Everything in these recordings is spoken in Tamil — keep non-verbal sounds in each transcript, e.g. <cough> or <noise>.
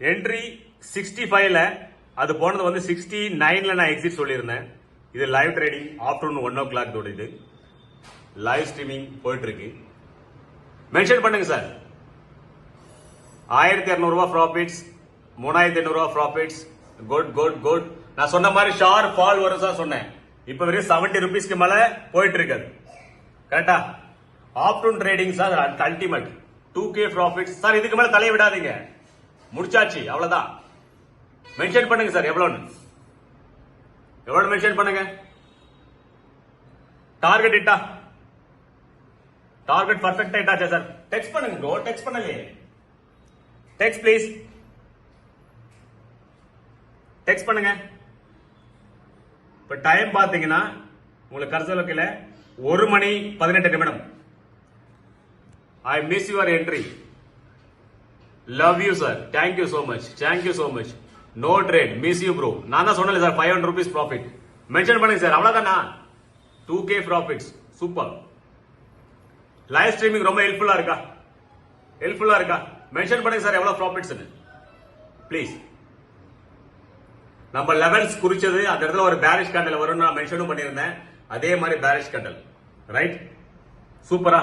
என்ட்ரி சிக்ஸ்டி ஃபைவ்ல அது போனது வந்து சிக்ஸ்டி நைன்ல நான் எக்ஸிட் சொல்லியிருந்தேன். இது live trading afternoon one o'clock இது. லைவ் ஸ்ட்ரீமிங் போயிட்டு இருக்கு மென்ஷன் பண்ணுங்க சார். ஆயிரத்தி இரநூறுவா ப்ராஃபிட்ஸ் மூணாயிரத்தி ஐநூறுவா ப்ராஃபிட்ஸ் குட் குட் குட் நான் சொன்ன மாதிரி ஷார் ஃபால் வரும் சார் சொன்னேன். இப்போ வெறும் செவன்டி ருபீஸ்க்கு மேலே போயிட்டு இருக்காது கரெக்டா afternoon trading sir ultimate two K profits sir இதுக்கு மேலே தலைய விடாதீங்க. முடிச்சாச்சு அவ்வளவுதான். மென்ஷன் பண்ணுங்க சார் எவ்வளோன்னு எவ்வளவு மென்ஷன் பண்ணுங்க. டார்கெட் இட்டா? டார்கெட் பர்ஃபெக்டா இட்டாச்சா சார் டெக்ஸ்ட் பண்ணுங்க ப்ரோ டெக்ஸ்ட் பண்ணலையே. டெக்ஸ்ட் ப்ளீஸ் டெக்ஸ்ட் பண்ணுங்க. இப்ப டைம் பாத்தீங்கன்னா உங்களுக்கு கருத்து வைக்கல ஒரு மணி பதினெட்டு நிமிடம். I miss your entry love you sir thank you so much thank you so much no trade miss you bro நான் தான் சொன்னேன் sir five hundred rupees profit mention பண்ணுங்க சார் அவ்வளோதானா two K profits super live streaming ரொம்ப ஹெல்ப்ஃபுல்லாக இருக்கா? ஹெல்ப்ஃபுல்லாக இருக்கா? மென்ஷன் பண்ணுங்க சார் எவ்வளோ ப்ராஃபிட்ஸ் ப்ளீஸ் நம்ம லெவல்ஸ் குறிச்சது அந்த இடத்துல ஒரு பேரிஷ் கண்டல் வரும்னு நான் மென்ஷனும் பண்ணியிருந்தேன். அதே மாதிரி பேரிஷ் கண்டல் ரைட் சூப்பரா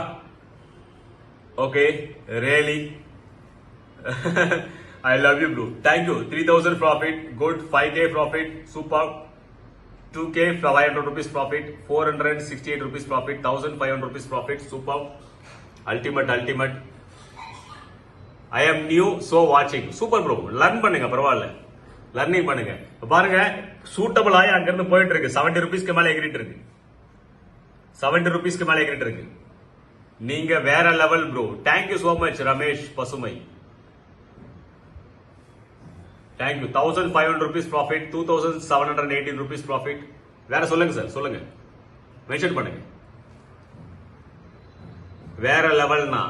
okay really good five K profit super two K five hundred rupees profit four hundred sixty eight rupees profit thousand five hundred rupees profit super. Ultimate ultimate I am new so வாட்சிங் சூப்பர் ப்ரோ லர்ன் பண்ணுங்க பரவாயில்ல. லர்னிங் பண்ணுங்க. பாருங்க சூட்டபிள் ஆகி அங்கிருந்து போயிட்டு இருக்கு செவன்டி ருபீஸ்க்கு மேலே எகிரிட்டு இருக்கு செவன்டி ருபீஸ்க்கு மேலே எகிரிட்டு இருக்கு நீங்க வேற level bro thank you so much Ramesh பசுமை. Thank you thousand five hundred rupees profit two thousand seven hundred eighteen rupees profit வேற சொல்லுங்க சார் சொல்லுங்க. மென்ஷன் பண்ணுங்க. வேற லெவல்னா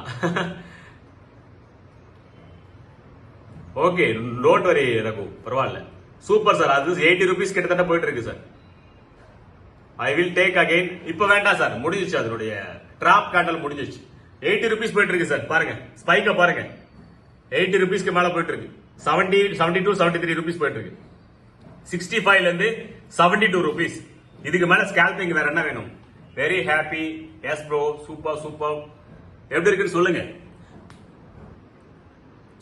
ஓகே டோன்ட் வரி ரகு. பரவாயில்ல. சூப்பர் சார் அது எயிட்டி ருபீஸ் கிட்டத்தட்ட போயிட்டு இருக்கு sir I will take again இப்ப வேண்டாம் சார் முடிஞ்சிச்சு அதனுடைய டிராப் கேண்டல் முடிஞ்சிச்சு. எயிட்டி ருபீஸ் போயிட்டு இருக்கு சார் பாருங்க. ஸ்பைக்க பாருங்க. எயிட்டி ருபீஸ்க்கு மேல போயிட்டு இருக்கு seventy seventy two seventy three rupees போயிட்டு இருக்கு சிக்ஸ்டி ஃபைவ்ல இருந்து செவன்டி டூ ருபீஸ் இதுக்கு மேல ஸ்கேல்பிங் வேற என்ன வேணும்? Very happy yes bro super super எப்படி இருக்குன்னு சொல்லுங்க.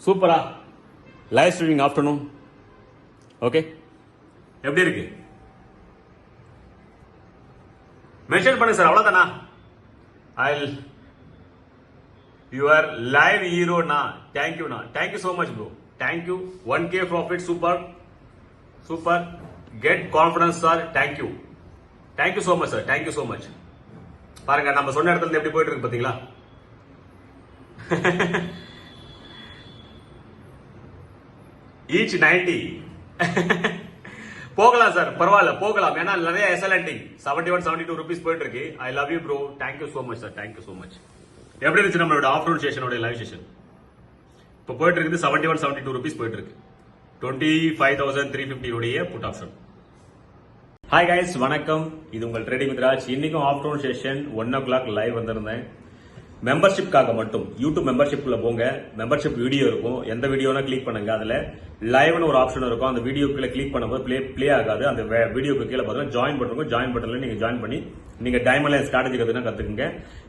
சூப்பரா லைவ் ஸ்ட்ரீமிங் ஆஃப்டர்நூன் ஓகே எப்படி இருக்கு? மென்ஷன் பண்ணு சார் அவ்வளோதானா ஐ யுவர் லைவ் ஹீரோனா தேங்க்யூண்ணா thank you so much bro thank you one K profit super super get confidence sir thank you thank you so much sir thank you so much பாருங்க நம்ம சொன்ன இடத்துல இருந்து எப்படி போயிட்டு இருக்கு பாத்தீங்களா? <laughs> ஈச் நைன்டி <laughs> போகலாம் சார் பரவாயில்ல போகலாம். ஏன்னா நிறைய SLNT seventy one seventy two rupees போயிட்டு இருக்கு I love you bro thank you so much sir thank you so much எப்படி இருந்துச்சு நம்மளோட ஆஃப்டர்நூன் செஷனோட லைவ் செஷன் இப்போ போயிட்டு இருக்குது seventy one seventy two rupees போயிட்டு இருக்கு twenty five thousand three ஃபிஃப்டியோடைய put option hi guys வணக்கம். இது உங்கள் ட்ரேடிங் வித்ராஜ் இன்னைக்கும் afternoon session one o'clock live வந்திருந்தேன். மெம்பர்ஷிப்காக மட்டும் யூடியூப் மெம்பர்ஷிப்ல போங்க. மெம்பர்ஷிப் வீடியோ இருக்கும். எந்த வீடியோனா கிளிக் பண்ணுங்க. அதுல லைவ்னு ஒரு ஆப்ஷன் இருக்கும். அந்த வீடியோக்குள்ள கிளிக் பண்ணும்போது ப்ளே ப்ளே ஆகாது. அந்த வீடியோக்கு கீழே பார்த்தீங்கன்னா ஜாயின் பண்ணுங்க ஜாயின் பட்டன்ல நீங்க ஜாயின் பண்ணி நீங்க டைமண்ட் ஸ்ட்ராட்டஜி கத்துனா கத்துக்குங்க.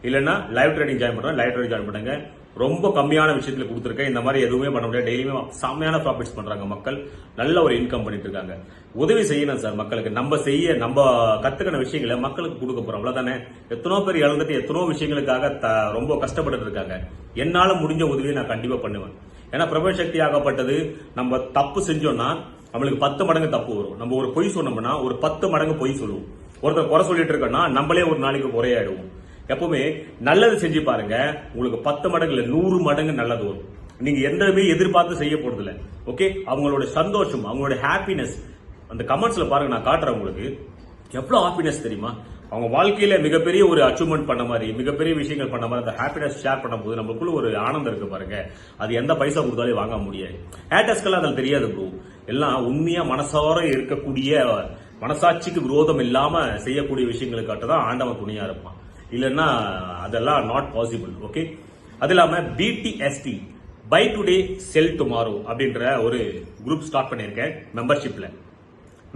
இல்லைன்னா லைவ் ட்ரேடிங் ஜாயின் பண்ணுறோம் லைவ் ட்ரேடிங் ஜாயின் பண்ணுங்க. ரொம்ப கம்மியான விஷயத்துல கொடுத்துருக்கேன். இந்த மாதிரி எதுவுமே பண்ண முடியாது. டெய்லியுமே செம்மையான ப்ராஃபிட்ஸ் பண்றாங்க மக்கள். நல்ல ஒரு இன்கம் பண்ணிட்டு இருக்காங்க உதவி செய்யணும் சார் மக்களுக்கு. நம்ம செய்ய நம்ம கத்துக்கின விஷயங்களை மக்களுக்கு கொடுக்க போறோம். அவ்வளவுதானே? எத்தனோ பேர் இழந்துட்டு எத்தனோ விஷயங்களுக்காக த- ரொம்ப கஷ்டப்பட்டு இருக்காங்க. என்னால முடிஞ்ச உதவியை நான் கண்டிப்பா பண்ணுவேன். ஏன்னா பிரபல சக்தி ஆகப்பட்டது. நம்ம தப்பு செஞ்சோம்னா நம்மளுக்கு பத்து மடங்கு தப்பு வரும். நம்ம ஒரு பொய் சொன்னோம்னா ஒரு பத்து மடங்கு பொய் சொல்லுவோம். ஒருத்தர் குறை சொல்லிட்டு இருக்கோம்னா நம்மளே ஒரு நாளைக்கு குறையாயிடுவோம். எப்பவுமே நல்லது செஞ்சு பாருங்க. உங்களுக்கு பத்து மடங்கு இல்ல நூறு மடங்கு நல்லது வரும். நீங்க எந்தமே எதிர்பார்த்து செய்ய போறது இல்லை ஓகே அவங்களோட சந்தோஷம் அவங்களோட ஹாப்பினஸ் அந்த கமெண்ட்ஸ்ல பாருங்க நான் காட்டுறேன் உங்களுக்கு. எவ்வளவு ஹாப்பினஸ் தெரியுமா? அவங்க வாழ்க்கையில மிகப்பெரிய ஒரு அச்சீவ்மெண்ட் பண்ண மாதிரி மிகப்பெரிய விஷயங்கள் பண்ண மாதிரி அந்த ஹாப்பினஸ் ஷேர் பண்ணும்போது நம்மளுக்குள்ள ஒரு ஆனந்தம் இருக்கு பாருங்க. அது எந்த பைசா கொடுத்தாலே வாங்க முடியாது. ஹேட்டர்ஸ்க்கெல்லாம் அதில் தெரியாது ப்ரோ எல்லாம் உண்மையா மனசார இருக்கக்கூடிய மனசாட்சிக்கு விரோதம் இல்லாம செய்யக்கூடிய விஷயங்களுக்காட்ட தான் ஆண்டவன் துணையா இருப்பான். இல்லைன்னா அதெல்லாம் நாட் பாசிபிள் ஓகே அது இல்லாமல் BTST buy today sell tomorrow அப்படின்ற ஒரு குரூப் ஸ்டார்ட் பண்ணியிருக்கேன் மெம்பர்ஷிப்பில்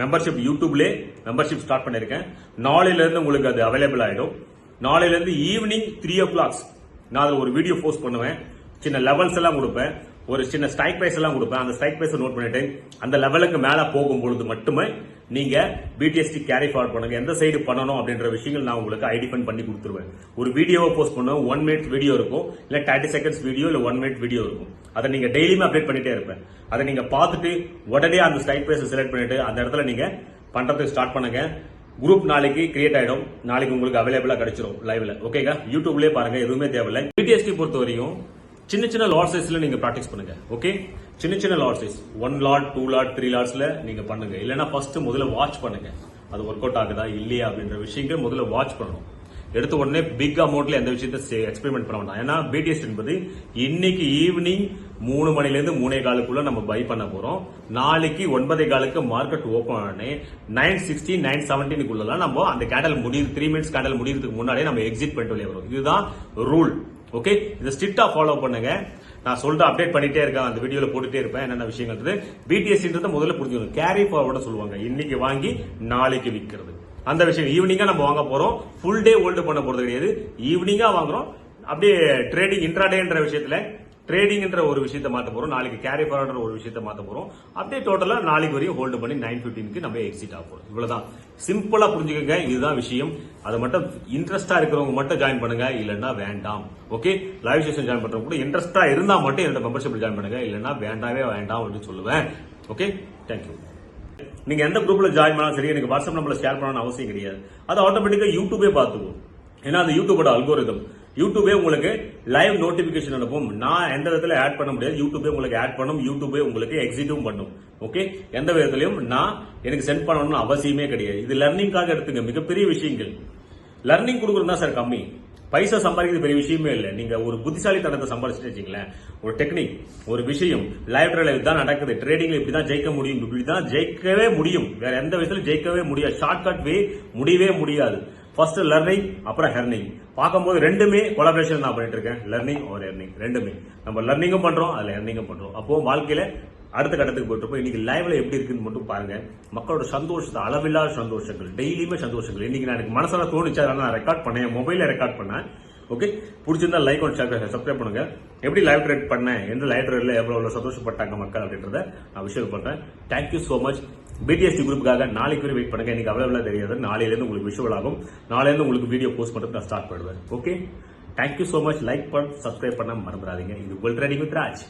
மெம்பர்ஷிப் யூடியூப்லே மெம்பர்ஷிப் ஸ்டார்ட் பண்ணியிருக்கேன். நாளையிலேருந்து உங்களுக்கு அது அவைலபிள் ஆகிடும் நாளையிலேருந்து ஈவினிங் த்ரீ ஓ கிளாக்ஸ் நான் அதில் ஒரு வீடியோ போஸ்ட் பண்ணுவேன். சின்ன லெவல்ஸ் எல்லாம் கொடுப்பேன். ஒரு சின்ன ஸ்ட்ரைக் பிரைஸ் எல்லாம் கொடுப்பேன். அந்த ஸ்ட்ரைக் பிரைஸ் நோட் பண்ணிட்டு அந்த லெவலுக்கு மேலே போகும் பொழுது மட்டுமே நீங்க பிடிஎஸ்டி கேரி ஃபார்வர்ட் பண்ணுங்க. எந்த சைடு பண்ணணும் அப்படின்ற விஷயங்கள் நான் உங்களுக்கு ஐடிஃபைன் பண்ணி கொடுத்துருவேன். ஒரு வீடியோவை போஸ்ட் பண்ண ஒன் மினிட் வீடியோ இருக்கும். இல்ல தேர்ட்டி செகண்ட்ஸ் வீடியோ இல்ல ஒன் மினிட் வீடியோ இருக்கும். அதை நீங்க டெய்லியுமே அப்டேட் பண்ணிட்டே இருப்பேன். அதை நீங்க பார்த்துட்டு உடனே அந்த ஸ்ட்ரைக் பிரைஸ் செலக்ட் பண்ணிட்டு அந்த இடத்துல நீங்க பண்றதுக்கு ஸ்டார்ட் பண்ணுங்க. குரூப் நாளைக்கு கிரியேட் ஆயிடும். நாளைக்கு உங்களுக்கு அவைலபிளா கிடைச்சிடும் லைவ்ல ஓகேங்க யூடியூப்லயே பாருங்க. எதுவுமே தேவையில்லை. பிடிஎஸ்டி பொறுத்த வரையும் சின்ன சின்ன லாட் சைஸ்ல நீங்க ப்ராக்டிஸ் பண்ணுங்க ஓகே சின்ன சின்ன lot size one lot two lot three லாட்ஸ்ல நீங்க பண்ணுங்க. இல்லைன்னா ஃபர்ஸ்ட் முதல்ல வாட்ச் பண்ணுங்க. அது ஒர்க் அவுட் ஆகுதா இல்லையா அப்படின்ற விஷயங்கள் முதல்ல வாட்ச் பண்ணணும். எடுத்த உடனே பிக் அமௌண்ட்ல எந்த விஷயத்த எக்ஸ்பெரிமெண்ட் பண்ண வேண்டாம். ஏன்னா பிடிஎஸ் என்பது இன்னைக்கு ஈவினிங் மூணு மணிலேருந்து மூணே காலுக்குள்ள நம்ம பை பண்ண போறோம். நாளைக்கு ஒன்பதே காலுக்கு மார்க்கெட் ஓப்பன் ஆனே நைன் சிக்ஸ்டி நைன் செவன்டீனுக்குள்ள நம்ம அந்த கேண்டல் முடியுது த்ரீ மினிட்ஸ் கேண்டல் முடியறதுக்கு முன்னாடியே நம்ம எக்ஸிட் பண்ணிட்டு வெளியே வரும் இதுதான் ரூல் ஓகே இதை ஸ்ட்ரிக்டா ஃபாலோ பண்ணுங்க. நான் சொல்லிட்டு அப்டேட் பண்ணிட்டே இருக்கேன். அந்த வீடியோல போட்டுட்டே இருப்பேன். என்னென்ன விஷயங்கள் பிடிஎஸ்ன்றத முதல்ல புரிஞ்சுக்கணும். கேரி ஃபார்வர்டு சொல்லுவாங்க. இன்னைக்கு வாங்கி நாளைக்கு விற்கிறது அந்த விஷயம் ஈவினிங்கா நம்ம வாங்க போறோம். ஃபுல் டே ஹோல்டு பண்ண போறது கிடையாது. ஈவினிங்கா வாங்குறோம். அப்படியே ட்ரேடிங் இன்ட்ராடேன்ற விஷயத்துல ட்ரேடிங்ன்ற ஒரு விஷயத்தை மாற்ற போறோம். நாளைக்கு கேரி ஃபார்வர்டர் ஒரு விஷயத்தை மாற்ற போறோம். அப்படியே டோட்டலா நாளைக்கு வரையும் ஹோல்டு பண்ணி நைன் பிப்டீனுக்கு நம்ம எக்ஸிட் ஆக போறோம். இவ்வளவுதான். சிம்பிளா புரிஞ்சுக்கோங்க. இதுதான் விஷயம். அதை மட்டும் இன்ட்ரெஸ்டா இருக்கிறவங்க மட்டும் ஜாயின் பண்ணுங்க. இல்லைன்னா வேண்டாம். ஓகே லைவ் செஷன் ஜாயின் பண்றவங்க கூட இன்ட்ரெஸ்டா இருந்தா மட்டும் என்னோட மெம்பர்ஷிப் ஜாயின் பண்ணுங்க. இல்லைன்னா வேண்டாவே வேண்டாம் அப்படின்னு சொல்லுவேன். ஓகே தேங்க்யூ நீங்க எந்த குரூப்ல ஜாயின் பண்ணாலும் சரி எனக்கு வாட்ஸ்அப் நம்பர்ல ஷேர் பண்ணணும்னு அவசியம் கிடையாது. அது ஆட்டோமேட்டிக்கா யூடியூபே பார்த்துக்கும் ஏன்னா அந்த யூடியூபோட அல்கோரிதம் யூடியூபே உங்களுக்கு லைவ் நோட்டிபிகேஷன் அனுப்பும் நான் எந்த விதத்தில் ஆட் பண்ண முடியாது. யூடியூபே உங்களுக்கு ஆட் பண்ணும். யூடியூபே உங்களுக்கு எக்ஸிட்டும் பண்ணும். ஓகே எந்த விதத்திலையும் நான் எனக்கு சென்ட் பண்ணணும்னு அவசியமே கிடையாது. இது லர்னிங்காக எடுத்துங்க. மிகப்பெரிய விஷயங்கள். லர்னிங் கொடுக்குறது தான் சார் கம்மி. பைசா சம்பாதிக்கிறது பெரிய விஷயமே இல்லை. நீங்க ஒரு புத்திசாலித்தனத்தை சம்பாதிச்சுட்டு வச்சுங்களேன் ஒரு டெக்னிக் ஒரு விஷயம். லைப்ரரியில இதுதான் நடக்குது. ட்ரேடிங்ல இப்படிதான் ஜெயிக்க முடியும். இப்படி தான் ஜெயிக்கவே முடியும். வேற எந்த விதத்துல ஜெயிக்கவே முடியாது. ஷார்ட்கட் வே முடியவே முடியாது. ஃபர்ஸ்ட் லர்னிங் அப்புறம் ஹெர்னிங் பார்க்கும்போது ரெண்டுமே கொலாபரேஷன் நான் பண்ணிட்டு இருக்கேன் லர்னிங் ஒரு ஹெர்னிங் ரெண்டுமே. நம்ம லர்னிங்கும் பண்றோம் அதுல ஹெர்னிங்கும் பண்றோம். அப்போ வாழ்க்கையில அடுத்த கட்டத்துக்கு போயிட்டு இன்னைக்கு லைவ்ல எப்படி இருக்குன்னு மட்டும் பாருங்க. மக்களோட சந்தோஷத்தை அளவில்லாத சந்தோஷங்கள் டெய்லியுமே சந்தோஷங்கள். இன்னைக்கு நான் எனக்கு மனசால தோணுச்சு அதனால நான் ரெக்கார்ட் பண்ணேன். மொபைல ரெக்கார்ட் பண்ணேன். ஓகே பிடிச்சிருந்தா லைக் ஒன் ஷேர் சப்ஸ்கிரைப் பண்ணுங்க. எப்படி லைவ் ட்ரேட் பண்ணேன் எந்த லைவ் ட்ரேட்ல எவ்வளோ எவ்வளோ சந்தோஷப்பட்டாங்க மக்கள் அப்படின்றத நான் விஷயம் பண்ணுறேன் thank you so much BTST குரூப்புக்காக நாளைக்கு வரை வெயிட் பண்ணுங்க. இன்னைக்கு அவைலபிளா தெரியாது. நாளையிலேருந்து உங்களுக்கு விஷுவல் ஆகும். நாளையிலேருந்து உங்களுக்கு வீடியோ போஸ்ட் பண்ணுறது நான் ஸ்டார்ட் பண்ணுவேன். Okay thank you so much like பண்ண சப்ஸ்கிரைப் பண்ண மறந்துடாதீங்க. இது உங்கள் ட்ரேடிங் வித் ராஜ்